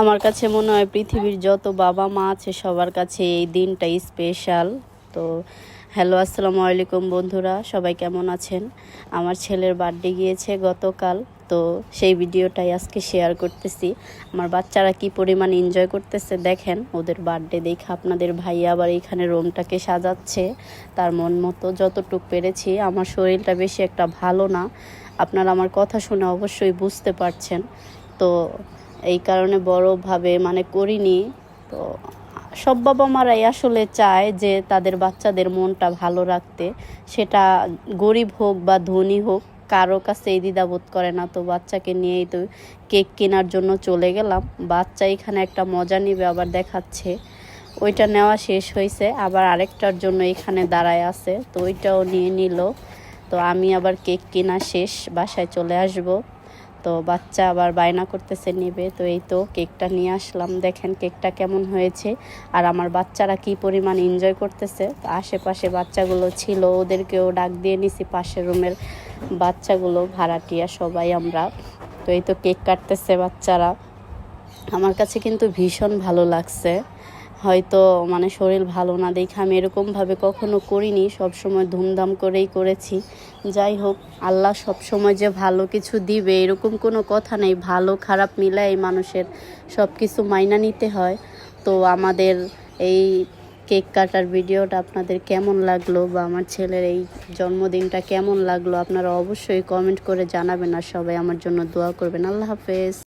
আমার কাছে মনে হয় পৃথিবীর যত বাবা মা আছে সবার কাছে এই দিনটাই স্পেশাল তো হ্যালো আসসালামু আলাইকুম বন্ধুরা, সবাই কেমন আছেন? আমার ছেলের বার্থডে গিয়েছে গতকাল, তো সেই ভিডিওটাই আজকে শেয়ার করতেছি। আমার বাচ্চারা কি পরিমাণ এনজয় করতেছে দেখেন, ওদের বার্থডে দেখে আপনাদের ভাই আবার এইখানে রুমটাকে সাজাচ্ছে। তার মন মতো যতটুক পেরেছি, আমার শরীরটা বেশি একটা ভালো না। আপনারা আমার কথা শুনে অবশ্যই বুঝতে পারছেন। তো এই কারণে বড়ভাবে মানে করিনি। তো সব বাবা মারাই আসলে চায় যে তাদের বাচ্চাদের মনটা ভালো রাখতে। সেটা গরিব হোক বা ধনী হোক, কারও কাছে এই দ্বিধাবোধ করে না। তো বাচ্চাকে নিয়েই তো কেক কেনার জন্য চলে গেলাম। বাচ্চা এখানে একটা মজা নিবে আবার দেখাচ্ছে। ওইটা নেওয়া শেষ হয়েছে। আবার আরেকটার জন্য এখানে দাঁড়ায় আছে। তো ওইটাও নিয়ে নিল। তো আমি আবার কেক কেনা শেষ বাসায় চলে আসব। তো বাচ্চা আবার বায়না করতেছে, নেবে। তো এই তো কেকটা নিয়ে আসলাম। দেখেন কেকটা কেমন হয়েছে। আর আমার বাচ্চারা কি পরিমাণ এনজয় করতেছে। আশেপাশে বাচ্চাগুলো ছিল, ওদেরকেও ডাক দিয়ে নিছি। পাশের রুমের বাচ্চাগুলো, ভাড়াটিয়া সবাই আমরা। তো এই তো কেক কাটতেছে বাচ্চারা। আমার কাছে কিন্তু ভীষণ ভালো লাগছে। হয়তো মানে শরীর ভালো না, দেখে আমি এরকমভাবে কখনো করিনি সব সময় ধুমধাম করেই করেছি। যাই হোক, আল্লাহ সব সময় যে ভালো কিছু দিবে, এরকম কোনো কথা নেই। ভালো খারাপ মিলাই মানুষের সব কিছু মাইনা নিতে হয়। তো আমাদের এই কেক কাটার ভিডিওটা আপনাদের কেমন লাগল বা আমার ছেলের এই জন্মদিনটা কেমন লাগল, আপনারা অবশ্যই কমেন্ট করে জানাবেন আর সবাই আমার জন্য দোয়া করবেন। আল্লাহ হাফেজ।